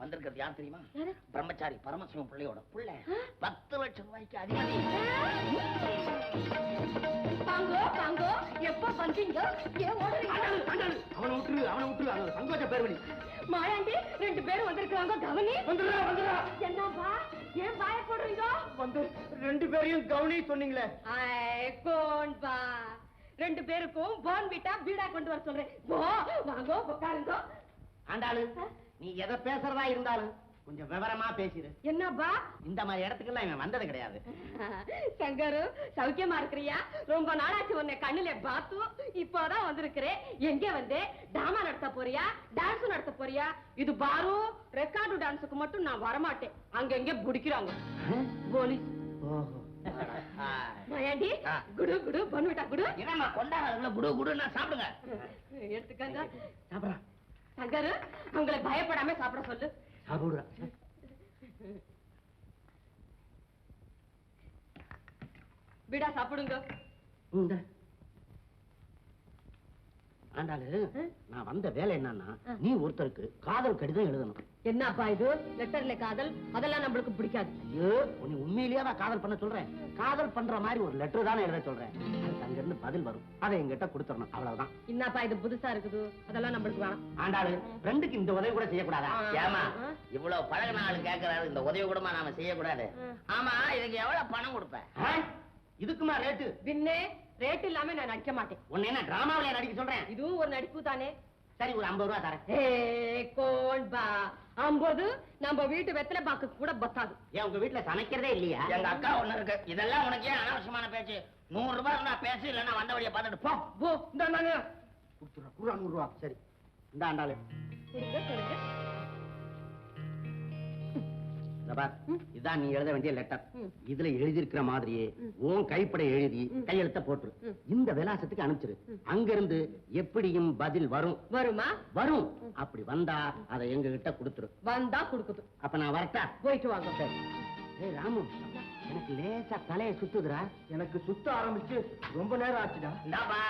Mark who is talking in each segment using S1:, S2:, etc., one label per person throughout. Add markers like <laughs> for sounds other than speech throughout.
S1: வந்திருக்கிறது யார் தெரியுமா? பிரம்மச்சாரி பரமசிவம் பிள்ளையோட பிள்ளை. பத்து லட்சம் ரூபாய்க்கு அதிகாரி.
S2: எப்ப ஓடுறீங்க?
S3: அவனை விட்டுரு அவனை விட்டுரு. அது சங்கோச்ச பேர்வழி.
S2: மாயாண்டி ரெண்டு பேரும் வந்திருக்காங்க கவனி.
S3: வந்துடுறா வந்துடுறா.
S2: என்னப்பா? ஏன் பாய போடுறீங்க?
S3: வந்து ரெண்டு பேரையும் கவனி சொன்னீங்களே.
S2: ஐ, கோன் பா. ரெண்டு பேருக்கும் போன் வீட்டா வீடா கொண்டு வர சொல்றேன். போ வாங்கோ உட்காருங்க
S1: ஆண்டாளு நீ எதை பேசுறதா இருந்தாலும் கொஞ்சம் விவரமா பேசிடு
S2: என்னப்பா?
S1: இந்த மாதிரி இடத்துக்கெல்லாம் இவன் வந்தது கிடையாது. <laughs>
S2: சங்கரு சௌக்கியமா இருக்கிறியா? ரொம்ப நாளாச்சு உன்னை கண்ணுல பார்த்து இப்போதான் வந்திருக்கிறேன். எங்க வந்து? டிராமா நடத்த போறியா? டான்ஸ் நடத்த போறியா? இது பாரு ரெக்கார்டு டான்ஸுக்கு மட்டும் நான் வரமாட்டேன். அங்க எங்க பிடிக்கிறாங்க. போலீஸ். மயாண்டி. குடு குடு பண்ணிவிட்டா குடு.
S1: என்னம்மா கொண்டாடுறதுல குடு குடுன்னா சாப்பிடுங்க.
S2: எடுத்துக்கங்க.
S3: சாப்பிடா
S2: சங்கரு அவங்களை பயப்படாம சாப்பிட சொல்லு.
S3: சாப்பிடுறா.
S2: விடா சாப்பிடுங்க.
S3: இந்த ஆண்டாளு நான் வந்த வேலை என்னன்னா. நீ ஒருத்தருக்கு காதல் கடிதம் எழுதணும்.
S2: என்னப்பா இது? லெட்டர்ல காதல் அதெல்லாம் நம்மளுக்கு பிடிக்காது.
S3: ஐயோ உன்னை உண்மையிலேயே நான் காதல் பண்ண சொல்றேன். காதல் பண்ற மாதிரி ஒரு லெட்டர் தானே எழுத சொல்றேன். அதுக்கு அங்க இருந்து பதில் வரும். அதை என்கிட்ட கொடுத்துடணும். அவ்வளவுதான்.
S2: என்னப்பா இது புதுசா இருக்குது? அதெல்லாம் நம்மளுக்கு வேணாம்.
S3: ஆண்டாளு ஃப்ரெண்டுக்கு இந்த உதவி கூட செய்யக்கூடாதா?
S1: ஏமா. இவ்வளவு பழகின ஆளு கேக்குறாரு இந்த உதவி கூடமா நாம செய்யக்கூடாது. ஆமா இதுக்கு எவ்வளவு பணம் கொடுப்ப?
S3: ஆ? இதுக்குமா ரேட்டு
S2: பின்னே ரேட் இல்லாம நான் நடிக்க மாட்டேன்.
S3: உன்னை என்ன டிராமாவில நடிக்க சொல்றேன்?
S2: இதுவும் ஒரு நடிப்பு தானே.
S3: சரி ஒரு ஐம்பது ரூபா தரேன்.
S2: ஏ கோன் பா ஐம்பது நம்ம வீட்டு வெத்தலை பாக்கு கூட பத்தாது.
S3: ஏன் உங்க வீட்டுல சமைக்கிறதே இல்லையா?
S1: எங்க அக்கா ஒண்ணு இருக்கு. இதெல்லாம் உனக்கு ஏன் அனாவசியமான பேச்சு? நூறு ரூபாய் இருந்தா பேசு இல்லைன்னா வந்த வழியை பார்த்துட்டு போ.
S2: போ
S3: குருவா நூறு ரூபா சரி. இந்த ஆண்டாளு
S2: கொடுங்க கொடுங்க
S3: இந்த பார், இதான் நீ எழுத வேண்டிய லெட்டர். இதுல எழுதியிருக்கிற மாதிரியே. உன் கைப்பட எழுதி. கையெழுத்த போட்டுரு.
S2: ம்.
S3: இந்த விலாசத்துக்கு அனுப்பிச்சிரு. அங்கிருந்து எப்படியும் பதில் வரும்.
S2: வருமா?
S3: வரும். அப்படி வந்தா அதை எங்க கிட்ட கொடுத்துரு.
S2: வந்தா கொடுக்குது
S3: அப்ப நான் வரட்டா?
S2: போயிட்டு வாங்க.
S3: சரி. ஏய் ராமு எனக்கு லேசா தலையை சுத்துதுடா. எனக்கு சுத்த ஆரம்பிச்சு ரொம்ப நேரம் ஆச்சுடா.
S1: இந்தாப்பா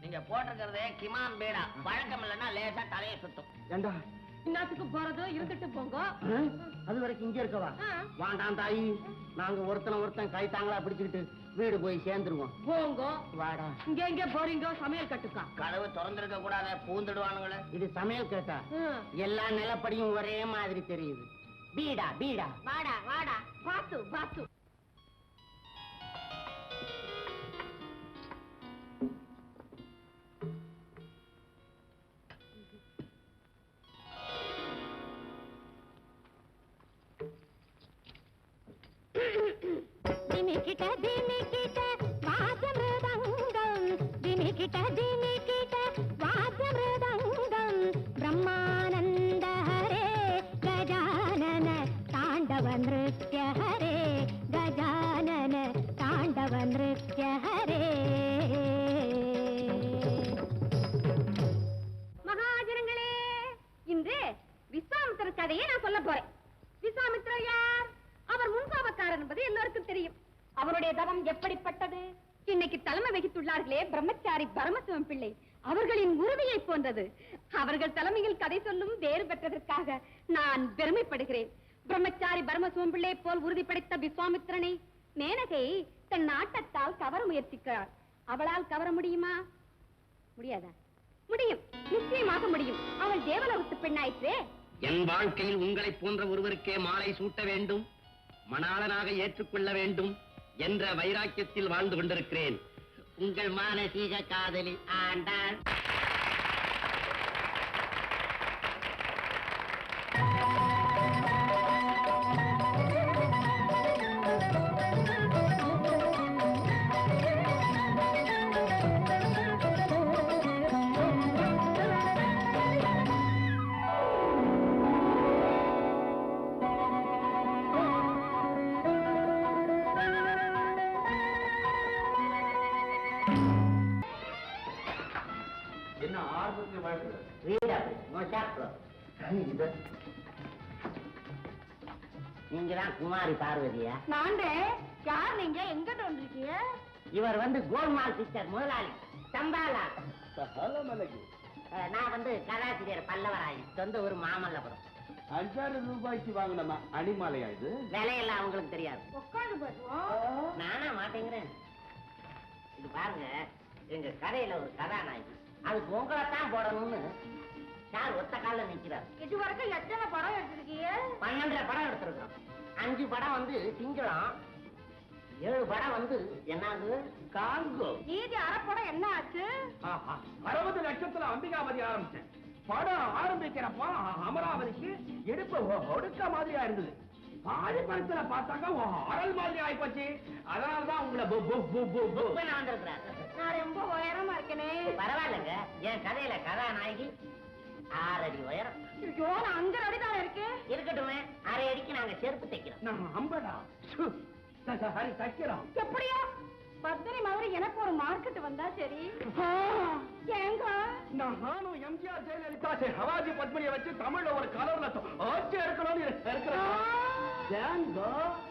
S1: நீங்க போட்டிருக்கிறதே கிமான் பேடா. பழக்கம் இல்லைன்னா லேசா தலையை சுத்தும்.
S3: ஏண்டா?
S2: இன்னத்துக்கு போறது இருந்துட்டு போங்க?
S3: அது வரைக்கும் இங்க இருக்கவா. வாண்டாம் தாயி. நாங்க ஒருத்தனை ஒருத்தன் கை தாங்களா பிடிச்சுக்கிட்டு வீடு போய் சேர்ந்துருவோம்.
S2: போங்க.
S3: வாடா.
S2: இங்க எங்க போறீங்க? சமையல் கட்டுக்கா.
S1: கதவு திறந்திருக்க கூடாத பூந்துடுவானுங்களே.
S3: இது சமையல் கேட்டா. எல்லா நிலப்படியும் ஒரே மாதிரி தெரியுது. பீடா பீடா.
S2: வாடா வாடா. பாத்து பாத்து. தலைமை வகித்துள்ளார்களே பிரம்மச்சாரி பரமசிவம் பிள்ளை. அவர்களின் உறுதியை போன்றது. அவர்கள் தலைமையில் கதை சொல்லும் வேறு பெற்றதற்காக நான் பெருமைப்படுகிறேன். பிரம்மச்சாரி பரமசிவம் பிள்ளை போல் உறுதி படைத்த விஸ்வாமித்திரனை மேனகை தன் நாட்டத்தால் கவர முயற்சிக்கிறார். அவளால் கவர முடியுமா? முடியாதா? முடியும். நிச்சயமாக முடியும். அவள் தேவலோகத்து பெண்ணாயிற்றே.
S3: என் வாழ்க்கையில் உங்களை போன்ற ஒருவருக்கே மாலை சூட்ட வேண்டும் மணாளனாக ஏற்றுக்கொள்ள வேண்டும் என்ற வைராக்கியத்தில் வாழ்ந்து கொண்டிருக்கிறேன். உங்கள் மானசீக காதலி ஆண்டாள். நீங்க தான் குமாரி பார்வதியா?
S2: நாண்டே யார் நீங்க? எங்க வந்திருக்கீங்க?
S3: இவர் வந்து கோல்மால் பிக்சர் முதலாளி சம்பாலா. நான் வந்து கதாசிரியர் பல்லவராயன் சொந்த ஊர் மாமல்லபுரம்.
S4: அஞ்சாறு ரூபாய்க்கு வாங்கினமா அடிமாலையா இது?
S3: விலையெல்லாம் அவங்களுக்கு தெரியாது.
S5: உட்காந்து பேசுவோம்.
S3: நானா மாட்டேங்கிறேன். இது பாருங்க எங்க கதையில ஒரு கதாநாயகி அதுக்கு உங்களை தான் போடணும்னு சார் ஒத்த கால்ல நிக்கிறார்
S5: இது வரைக்கும் எத்தனை படம் எடுத்திருக்கீங்க?
S3: பன்னெண்டரை படம் எடுத்திருக்கோம் அஞ்சு படம் வந்து சிங்களம் ஏழு படம் வந்து என்னது? காங்கோ.
S5: மீதி அரைப்படம் என்ன ஆச்சு?
S4: அறுபது லட்சத்துல அம்பிகாபதி ஆரம்பிச்சேன். படம் ஆரம்பிக்கிறப்ப அமராவதிக்கு இடுப்பு ஒ- ஒடுக்க மாதிரியா இருந்தது. படத்துல பார்த்தாங்க அறல் மாதிரி ஆயிப்போச்சு. அதனாலதான் உங்களை
S3: நான்
S5: ரொம்ப உயரமா இருக்கேனே.
S3: பரவாயில்லைங்க. என் கதையில கதாநாயகி ஆறு அடி உயரம்.
S5: ஐயோ நான் அஞ்சு அடிதான் இருக்கேன்
S3: இருக்கட்டுமே அரை அடிக்கு நாங்க செருப்பு தைக்கிறோம்.
S4: நம்ம அம்படா சு, ச- ச- சரி தைக்கிறோம்.
S5: எப்படியோ? பத்மினி மாதிரி எனக்கு ஒரு மார்க்கெட் வந்தா சரி. ஏங்க?
S4: நானும் எம்ஜிஆர் ஜெயலலிதா சே, ஹவாஜி பத்மினியை வச்சு தமிழ்ல ஒரு கலர்ல ஆட்சி இருக்கணும்னு இருக்கிறேன்?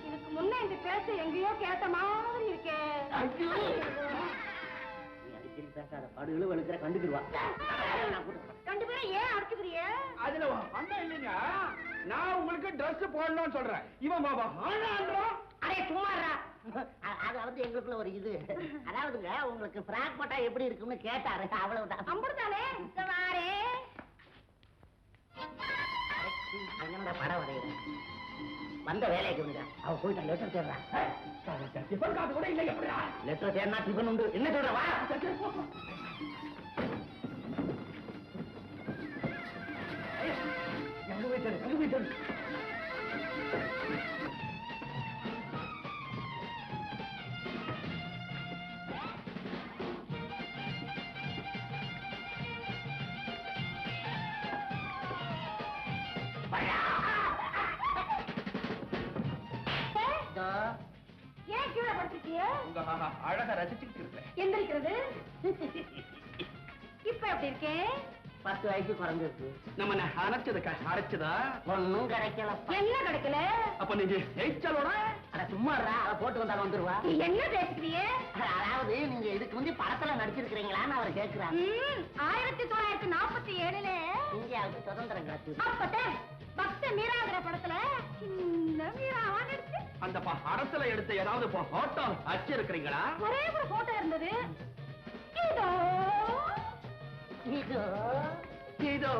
S5: இதுக்கு முன்ன இந்த பேச்ச எங்கேயோ கேட்ட மாதிரி இருக்கே.
S3: பேசாத படுகளும் வெளுக்கிற கண்டுக்கிடுவா.
S5: ரெண்டு பேரும் ஏன் அடிச்சுக்கிறிய?
S4: அதுல அண்ணன் இல்லைங்க. நான் உங்களுக்கு Dress போடணும்னு சொல்றேன். இவன் பாபா.
S3: அடே சும்மாடா அது வந்து எங்களுக்குள்ள ஒரு இது. அதாவதுங்க உங்களுக்கு ஃப்ராக் போட்டா எப்படி இருக்கும்னு கேட்டாரு. அவ்வளவுதான்.
S5: அம்புடுதானே வாரே.
S3: அங்கே படம் வரைகிறேன் வந்த வேலைக்கு வந்து அவ போயிட்டு லெட்டர் தேடுறான்
S4: டிஃபன் காசு கூட இல்லை எப்படியா
S3: லெட்டர் தேடினா டிஃபன் உண்டு. என்ன சொல்ற வா.
S4: எங்க
S5: ஏன் கீழே படுத்துக்கிய
S4: உங்க அழக ரசிச்சுக்கிட்டு இருக்கேன்
S5: எந்திரிக்கிறது. இப்ப எப்படி இருக்கேன்
S3: பத்து வயசு குறைஞ்சிருக்கு.
S4: நம்ம அரைச்சது அரைச்சதா
S3: ஒன்னும் கிடைக்கல.
S5: என்ன கிடைக்கல?
S4: அப்ப நீங்க ஜெயிச்சலோட
S3: அட சும்மாடா அவ போட்டு வந்தாலும் வந்துருவா.
S5: என்ன பேசுறிய
S3: அதாவது நீங்க இதுக்கு முந்தி படத்துல நடிச்சிருக்கிறீங்களான்னு அவர் கேட்கிறாரு
S5: ஆயிரத்தி தொள்ளாயிரத்தி நாற்பத்தி ஏழுல
S3: இந்தியாவுக்கு சுதந்திரம் கிடைச்சது.
S5: அப்பதான் பக்த மீராங்கிற படத்துல
S4: அந்த அரசுல எடுத்த ஏதாவது போட்டோ அச்சு இருக்கிறீங்களா
S5: ஒரே ஒரு போட்டோ இருந்தது. இதோ
S3: இதோ
S4: இதோ.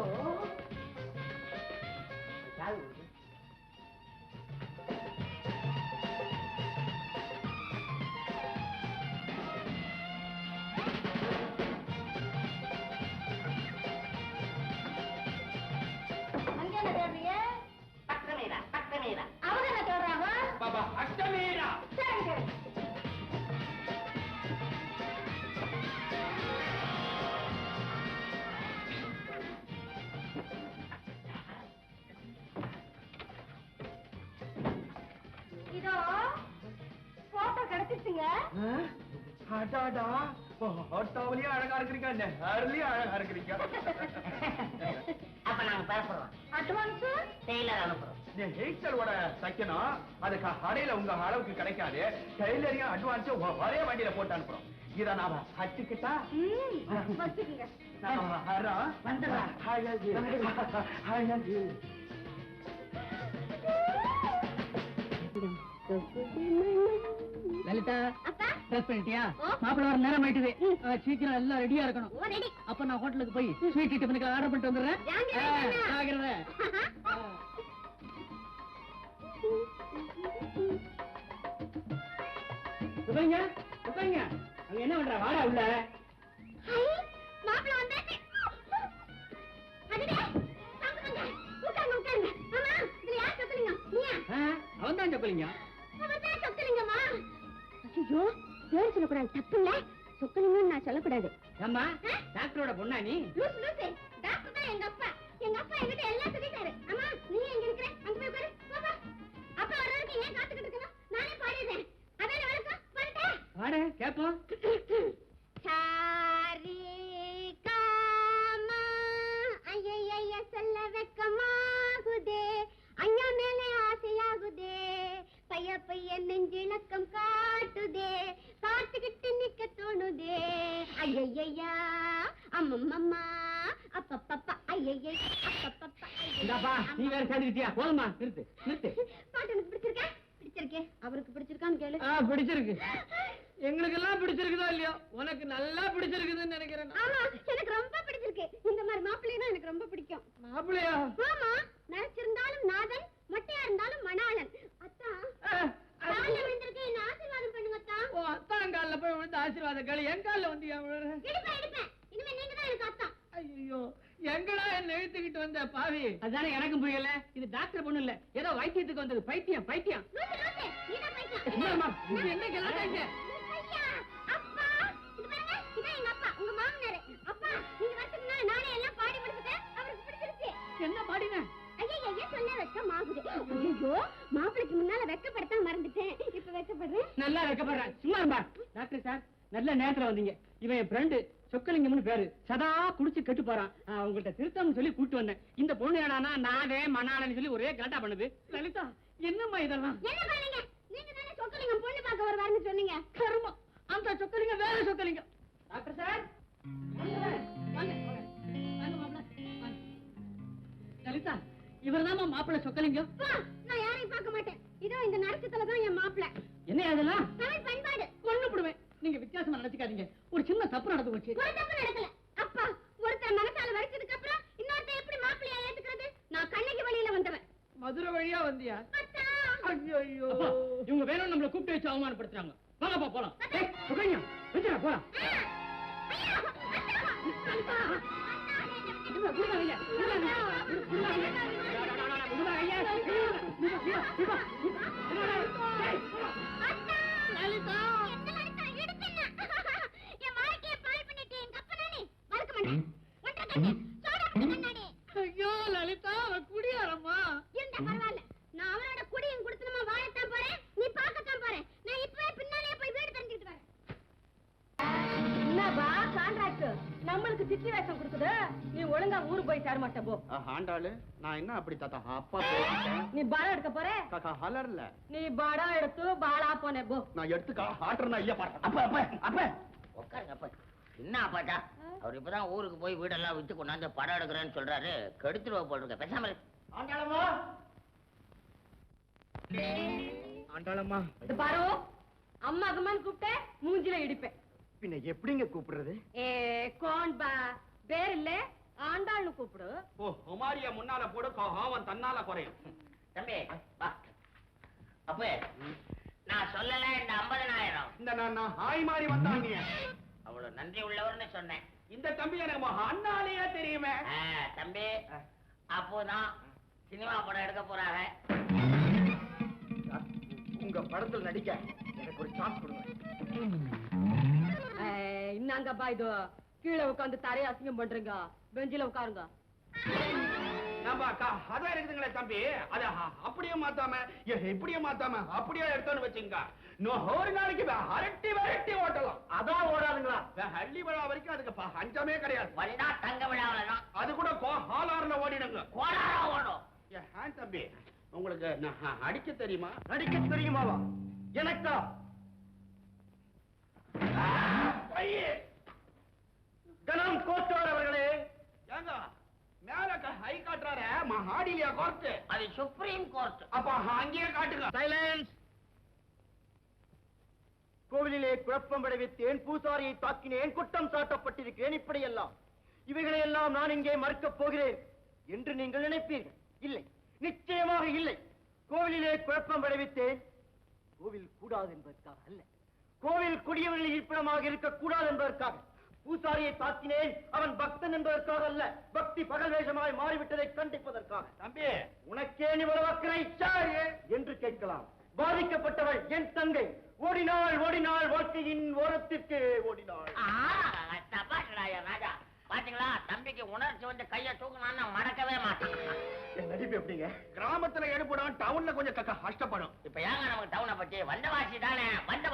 S4: அடாடா. போட்டோவிலயும் அழகா இருக்கிறீங்க. நேர்லயும் அழகா இருக்கிறீங்க.
S3: அப்ப நாங்க பேசுறோம்
S5: அட்வான்ஸ்?
S3: டெய்லர் அனுப்புறோம்.
S4: நீ ஹெய்ச்சலோட தைக்கணும் அதுக்கு கடையில உங்க அளவுக்கு கிடைக்காது. டெய்லரையும் அட்வான்ஸ் ஒரே வண்டியில போட்டு அனுப்புறோம். இத நாம ஹச்சுக்கிட்டா
S5: ம் வச்சுக்கோங்க.
S4: நாம வரோம்
S3: வந்துடுறோம்.
S4: அழகு. அழகு.
S6: லலிதா
S5: அப்பா.
S6: ட்ரெஸ் பண்ணிட்டியா. மாப்பிள்ள வர நேரம் ஆயிட்டுது. சீக்கிரம் எல்லாம் ரெடியா இருக்கணும். அப்ப நான் ஹோட்டலுக்கு போய் ஸ்வீட் டிஃபனுக்கு ஆர்டர் பண்ணிட்டு வந்துடுறேன். <laughs> அங்க என்ன பண்ற? வாடா உள்ள.
S5: மாப்பிள்ள வந்தாச்சு.
S6: அவன் தான் சொக்கலிங்க
S5: ஐயோ பேர் சொல்லக்கூடாது. தப்பு இல்ல சொக்கலிங்கன்னு நான் சொல்லக்கூடாது.
S6: ஏம்மா டாக்டரோட பொண்ணா நீ?
S5: லூசு லூசு. டாக்டர் தான் எங்க அப்பா. எங்க அப்பா என்கிட்ட எல்லாம் சொல்லிட்டாரு. அம்மா நீ எங்க இருக்கிற? அங்க போய் உட்காரு. போ, போ. அப்பா வர வரைக்கும் ஏன் காத்துக்கிட்டு இருக்கணும். நானே பாடிடுறேன். அதான வழக்கம்? பாருட்டேன்
S6: வாடு கேப்போம். <coughs>
S7: சேர்ந்துக்கிட்டியா போதுமா நிறுத்து நிறுத்து.
S8: பாட்டு எனக்கு பிடிச்சிருக்கா? பிடிச்சிருக்கே. அவருக்கு பிடிச்சிருக்கான்னு கேளு.
S7: ஆ பிடிச்சிருக்கு. எங்களுக்கு எல்லாம் பிடிச்சிருக்குதோ இல்லையோ? உனக்கு நல்லா பிடிச்சிருக்குதுன்னு நினைக்கிறேன்.
S8: ஆமா எனக்கு ரொம்ப பிடிச்சிருக்கு. இந்த மாதிரி மாப்பிள்ளைனா எனக்கு ரொம்ப பிடிக்கும்.
S7: மாப்பிள்ளையா?
S8: ஆமா நரைச்சிருந்தாலும் நாதன் மொட்டையா இருந்தாலும் மணாளன். அத்தான் காலைல விழுந்திருக்கேன் என்ன ஆசீர்வாதம் பண்ணுங்க அத்தான்
S7: ஓ அத்தான் காலில் போய் விழுந்து ஆசீர்வாதம் களி. என் காலில் வந்து ஏன் விழுற
S8: எடுப்பேன் எடுப்பேன் இனிமே நீங்க தான் எனக்கு அத்தான்
S7: ஐயோ எங்கடா என்ன இழுத்துக்கிட்டு வந்த பாவி? அதானே எனக்கும் புரியல. இது டாக்டர் பொண்ணு இல்ல. ஏதோ வைத்தியத்துக்கு வந்தது. பைத்தியம் பைத்தியம். என்ன கலாட்டா இங்க?
S8: ஐயா, அப்பா இது பாருங்க இதான் எங்க அப்பா உங்க மாமனாரு. அப்பா நீங்க வரதுக்கு முன்னாடி நானே எல்லாம் பாடி முடிச்சுட்டேன் அவருக்கு பிடிச்சிருச்சு.
S7: என்ன பாடின?
S8: மாப்பிளைக்கு முன்னால வெக்கப்படுத்த மறந்துட்டேன். இப்ப வெக்கப்படுறேன்.
S7: நல்லா வைக்கப்படுறேன். சும்மா டாக்டர் சார் நல்ல நேரத்துல வந்தீங்க. இவன் என் ஃப்ரெண்டு சொக்கலிங்கம்னு பேரு. சதா குடிச்சு கெட்டு போறான். ஆ, உங்கள்ட்ட திருத்தம்னு சொல்லி கூட்டு வந்தேன். இந்த பொண்ணு என்னன்னா நானே மணாலன்னு சொல்லி ஒரே கலாட்டா பண்ணுது. லலிதா என்னம்மா இதெல்லாம்?
S8: என்ன பண்ணீங்க நீங்க தானே சொக்கலிங்கம் பொண்ணு பார்க்க வருவாருன்னு சொன்னீங்க.
S7: கருமம். அந்த சொக்கலிங்க வேற சொக்கலிங்க டாக்டர் சார்? வாங்க, வாங்க. வாங்க, மாப்பிள்ளை. லலிதா மாப்பிள்ளை சொக்கலிங்கம்?
S8: நான் யாரையும் பார்க்க மாட்டேன். இதோ இந்த நரசத்துல தான் என் மாப்பிளை
S7: என்ன அதெல்லாம்
S8: பண்பாடு.
S7: கொண்டு போடுவேன் நீங்க வித்தியாசமா நினைச்சுக்காதீங்க ஒரு சின்ன தப்பு நடந்து போச்சு
S8: ஒரு தப்பு நடக்கல அப்பா ஒருத்தர் மனசால வரைச்சதுக்கு அப்புறம் இன்னொருத்தர் எப்படி மாப்பிள்ளையா ஏத்துக்கிறது நான் கண்ணகி வழியில வந்தவன்
S7: மதுரை வழியா வந்தியா. ஐயோ இவங்க வேணும் நம்மள கூப்பிட்டு வச்சு அவமானப்படுத்துறாங்க வாங்கப்பா போலாம் சுகன்யா வச்சுடா போலாம்
S8: ஆ, ஐயா, அத்தா. அப்பா.
S7: விடுங்க, விடுங்க ஐயா, விடுங்க ஐயா. விடுங்க ஐயா. விடுங்க ஐயா. விடுங்க, விடுங்க, விடுங்க, விடுங்க. ஏய்,
S8: அத்தா. லலிதா. என்ன லலிதா, எடுத்தேன்னா. என் வாழ்க்கையை பாழ் பண்ணிட்டு எங்க அப்பா நானே. மறக்க மாட்டேன். ஒன்றரை கண்ணு, சோடா புட்டி கண்ணாடி.
S7: ஐயோ லலிதா அவன் குடியாரம்மா.
S8: இருந்தா பரவாயில்ல. நான் அவனோட குடியும் குடுத்தனமா வாழத்தான் போறேன். நீ பார்க்கத்தான் போறேன். நான் இப்பவே பின்னாலேயே போய் வீடு தெரிஞ்சுக்கிட்டு வரேன். என்னப்பா கான்ட்ராக்ட் நம்மளுக்கு சித்தி வேஷம் கொடுக்குது. நீ ஒழுங்கா ஊரு போய் சேர மாட்ட போ.
S9: ஆண்டாளு நான் என்ன அப்படி தாத்தா அப்பா
S8: நீ பாடம் எடுக்க போற?
S9: காக்கா ஹலர்ல.
S8: நீ பாடம் எடுத்து பாலா போனே போ.
S9: நான் எடுத்துக்கா ஆட்டுறேன் ஐயா பாரு
S1: அப்ப அப்ப அப்ப. உட்காருங்க அப்ப. என்ன அப்பாட்டா அவர் இப்பதான் ஊருக்கு போய் வீடெல்லாம் வித்து கொண்டாந்து படம் எடுக்கிறேன்னு சொல்றாரு. கெடுத்துருவ போல் இருக்க. பேசாம.
S9: ஆண்டாளம்மா! ஆண்டாளம்மா.
S8: இது பாரு அம்மா அம்மான்னு கூப்பிட்ட மூஞ்சில இடிப்பேன்.
S9: பின்ன எப்படிங்க கூப்பிடுறது?
S8: ஏ கோன் பா பேர் இல்ல ஆண்டாள்னு கூப்பிடு.
S4: ஓ குமாரிய முன்னால போடு அவன் தன்னால குறையும்.
S1: தம்பி வா. அப்ப நான் சொல்லல இந்த ஐம்பதனாயிரம்.
S9: இந்த நான் ஹாய் மாதிரி வந்தாங்க.
S1: அவ்வளவு நன்றி உள்ளவர்னு சொன்னேன்.
S4: இந்த தம்பி எனக்கு அண்ணாலேயே தெரியுமே?
S1: ஆ, தம்பி அப்போதான் சினிமா படம் எடுக்க போறாங்க.
S9: உங்க படத்தில் நடிக்க எனக்கு ஒரு சான்ஸ் கொடுங்க.
S8: இன்னாங்கப்பா இது கீழே உட்காந்து தரைய அசிங்கம் பண்றீங்க. பெஞ்சில உட்காருங்க.
S4: கதை இருக்குதுங்களே தம்பி. அத அ- அப்படியே மாத்தாம எ- இப்படியே மாத்தாம அப்படியே எடுத்தோன்னு வச்சுங்க. இன்னும் ஒரு நாளைக்கு வே- அரட்டி விரட்டி ஓட்டலாம்.
S9: அதான் ஓடாதுங்களா?
S4: வே- ஹள்ளி விழா வரைக்கும் அதுக்கு ப- பஞ்சமே கிடையாது.
S1: வந்தா தங்க விழாவில தான்
S4: அது கூட கோ- ஹாலாறுல ஓடிடுங்க.
S1: கோடாரா ஓடும்.
S4: ஏ, ஹேண்ட் தம்பி. உங்களுக்கு அடிக்க தெரியுமா?
S9: நடிக்க தெரியுமாவா? எனக்கா! கனம் கோச்சார் அவர்களே
S4: ஏங்க மேல க- ஹை மகாடிலியா கோர்ட்டு
S1: அது சுப்ரீம் கோர்ட்
S4: அப்ப அங்கேயே காட்டுங்க.
S9: சைலன்ஸ் கோவிலிலே குழப்பம் விளைவித்தேன் பூசாரியை தாக்கினேன் குற்றம் சாட்டப்பட்டிருக்கிறேன் இப்படியெல்லாம். இவைகளை எல்லாம் நான் இங்கே மறுக்கப் போகிறேன் என்று நீங்கள் நினைப்பீர்கள். இல்லை நிச்சயமாக இல்லை. கோவிலிலே குழப்பம் விளைவித்தேன். கோவில் கூடாது என்பதற்காக அல்ல. கோவில் குடியவர்கள் இருப்பிடமாக இருக்கக்கூடாது என்பதற்காக. பூசாரியை தாக்கினேன். அவன் பக்தன் என்பதற்காக அல்ல பக்தி பகல் வேஷமாய் மாறிவிட்டதை கண்டிப்பதற்காக.
S4: தம்பி!
S9: உனக்கே இவ்வளவு அக்கறை என்று கேட்கலாம். பாதிக்கப்பட்டவள் என் தங்கை. ஓடினாள் ஓடினாள் வாழ்க்கையின் ஓரத்திற்கு ஓடினாள்.
S1: ராஜா. பாத்தீங்களா? தம்பிக்கு உணர்ச்சி வந்து கைய தூக்கினான்னு மடக்கவே மாட்டேன்.
S9: என் நடிப்பு எப்படிங்க?
S4: கிராமத்துல எடுப்படும் டவுன்ல கொஞ்சம் கஷ்டப்படும்.
S1: இப்ப ஏங்க நமக்கு டவுனை பத்தி? வந்தவாசி தானே? வந்த